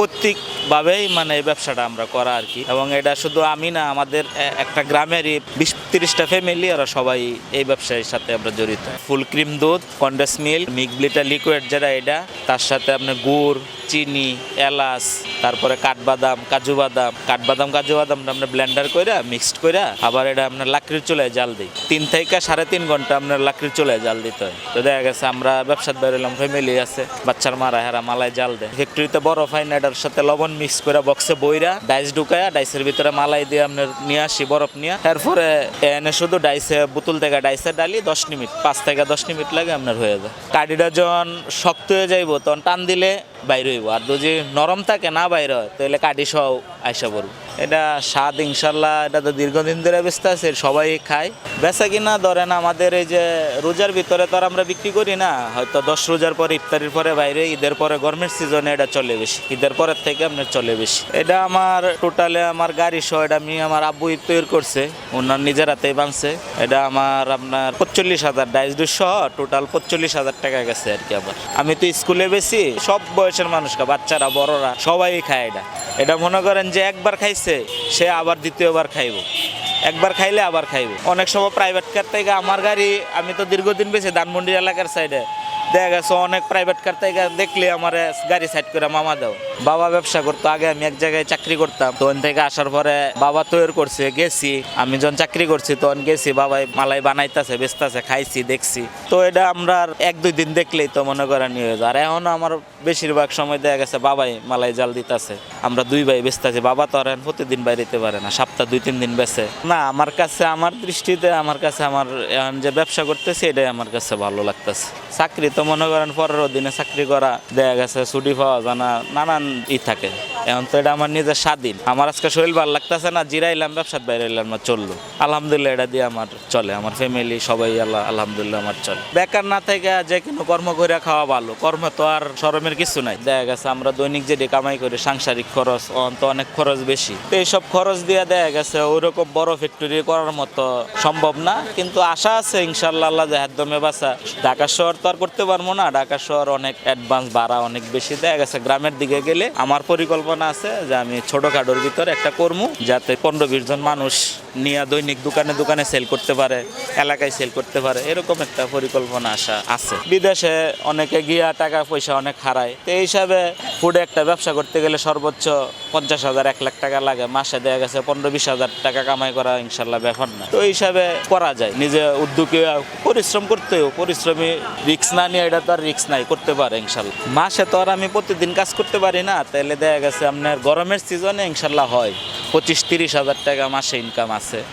কর্তৃকভাবেই মানে এই ব্যবসাটা আমরা করা আর কি। এবং এটা শুধু আমি না, আমাদের একটা গ্রামেরই বিশ তিরিশটা ফ্যামিলি ওরা সবাই এই ব্যবসায়ের সাথে আমরা জড়িত। ফুল ক্রিম দুধ, কন্ডেন্স মিল্ক মিল্ক লিকুইড যেটা এটা, তার সাথে আপনার গুড়, চিনি, এলাচ, তারপরে কাঠবাদাম, কাজু বাদাম। কাঠবাদাম, কাজু বাদামটা আমরা ব্লেন্ডার করে মিক্সড করে আবার এটা আপনার লাকড়ির চুলায় জাল দিই। তিন থেকে সাড়ে তিন ঘণ্টা আপনার লাকড়ির চুলায় জাল দিতে হয়। তো দেখা গেছে আমরা ব্যবসার বেরোলাম ফ্যামিলি আছে, বাচ্চার মারা হেরা মালায় জাল দেয়। ফ্যাক্টরিতে বরফ বড় ফাইন এটার সাথে লবণ মিক্স করে বক্সে বইরা ডাইস ঢুকায়া ডাইসের ভিতরে মালাই দিয়ে আপনার নিয়ে আসি, বরফ নিয়ে। তারপরে এনে শুধু ডাইসে বোতল থেকে ডাইসে ডালি দশ মিনিট, পাঁচ থেকে দশ মিনিট লাগে আপনার হয়ে যায়। কাডিটা যখন শক্ত হয়ে যাইব, তখন টান দিলে বাইর হইব। আর যদি নরম থাকে, না বাইর হয়, তাহলে কাটি সহ আইসা পড়ব। এটা স্বাদ ইনশাল্লাহ, এটা তো দীর্ঘদিন ধরে ব্যস্ত আছে, সবাই খায়। বেচা কিনা ধরেন আমাদের এই যে রোজার ভিতরে তো আর আমরা বিক্রি করি না, হয়তো দশ রোজার পরে, ইফতারির পরে বাইরে, ঈদের পরে গরমের সিজনে এটা চলে বেশি, ঈদের পরের থেকে আপনার চলে বেশি। এটা আমার টোটালে আমার গাড়ি সহ, এটা আমি আমার আব্বু তৈরি করছে, ওনার নিজের হাতেই বানছে। এটা আমার আপনার পঁচল্লিশ হাজার ডুস সহ টোটাল পঁচল্লিশ হাজার টাকা গেছে আর কি আবার আমি তো স্কুলে বেশি, সব বয়সের মানুষকে, বাচ্চারা, বড়রা, সবাই খায় এটা। এটা মনে করেন যে একবার খাইছে, সে আবার দ্বিতীয়বার খাইব। একবার খাইলে আবার খাইব। অনেক সময় প্রাইভেট কার থেকে আমার গাড়ি, আমি তো দীর্ঘদিন বেশি ধানমন্ডি এলাকার সাইডে দেখা গেছে অনেক প্রাইভেট কার থেকে দেখলে আমার গাড়ি সাইড করে মামা দাও। বাবা ব্যবসা করতো, আগে আমি এক জায়গায় চাকরি করতাম। তখন থেকে আসার পরে বাবা তৈরি করছে, গেছি। আমি যখন চাকরি করছি তখন গেছি, বাবাই মালাই বানাইতেছে, বেচতেছে, খাইছি, দেখছি। তো এটা আমরা এক দুই দিন দেখলেই তো মনে করেন ইয়ে। আর এখন আমার বেশিরভাগ সময় দেখা গেছে বাবাই মালাই জাল দিতেছে। আমরা দুই ভাই বেচতেছি, বাবা তো আর প্রতিদিন বাইরেতে পারে না, সপ্তাহ দুই, তিন দিন বেচে। না, আমার কাছে, আমার দৃষ্টিতে, আমার কাছে, আমার এখন যে ব্যবসা করতেছি, এটাই আমার কাছে ভালো লাগতেছে। চাকরি তো মনে করেন পরের দিনে চাকরি করা দেখা গেছে ছুটি পাওয়া জানা নানান ই থাকে। এখন তো এটা আমার নিজের স্বাধীন। আমার আজকে শরীর ভালো লাগতেছে না, জিরাইলাম, ব্যবসার বাইরে এলাম না, চলল। আলহামদুলিল্লাহ এটা দিয়ে আমার চলে, আমার ফ্যামিলি সবাই আল্লাহ আলহামদুলিল্লাহ আমার চলে। বেকার না থেকে যে কোনো কর্ম করে খাওয়া ভালো, কর্ম তো আর শরমের কিছু নাই। দেখা গেছে আমরা দৈনিক যেটি কামাই করি, সাংসারিক খরচ তো অনেক খরচ বেশি। তো এইসব খরচ দিয়ে দেখা গেছে ওইরকম বড় ফ্যাক্টরি করার মতো সম্ভব না, কিন্তু আশা আছে ইনশাল্লাহ আল্লাহ যে একদমে বাসা ঢাকা শহর তো আর করতে পারব না, ঢাকা শহর অনেক অ্যাডভান্স ভাড়া অনেক বেশি। দেখা গেছে গ্রামের দিকে গেলে আমার পরিকল্পনা আছে যে আমি ছোটখাটোর ভিতরে একটা কর্ম যাতে পনেরো বিশ জন মানুষ নিয়ে দৈনিক দোকানে দোকানে সেল করতে পারে, এলাকায় সেল করতে পারে, এরকম একটা পরিকল্পনা আশা আছে। বিদেশে অনেকে গিয়া টাকা পয়সা অনেক হারায়। তো এই হিসাবে ফুডে একটা ব্যবসা করতে গেলে সর্বোচ্চ পঞ্চাশ হাজার, এক লাখ টাকা লাগে। মাসে দেয়া গেছে পনেরো বিশ হাজার টাকা কামাই করা ইনশাল্লাহ ব্যাপার না। তো এই হিসাবে করা যায়। নিজে উদ্যোগে পরিশ্রম করতেও পরিশ্রমী রিক্স না নিয়ে এটা তো আর রিক্স নাই, করতে পারে ইনশাল্লাহ। মাসে তো আর আমি প্রতিদিন কাজ করতে পারি না। তাহলে দেখা গেছে আপনার গরমের সিজনে ইনশাল্লাহ হয়। পঁচিশ তিরিশ হাজার টাকা মাসে ইনকাম আছে।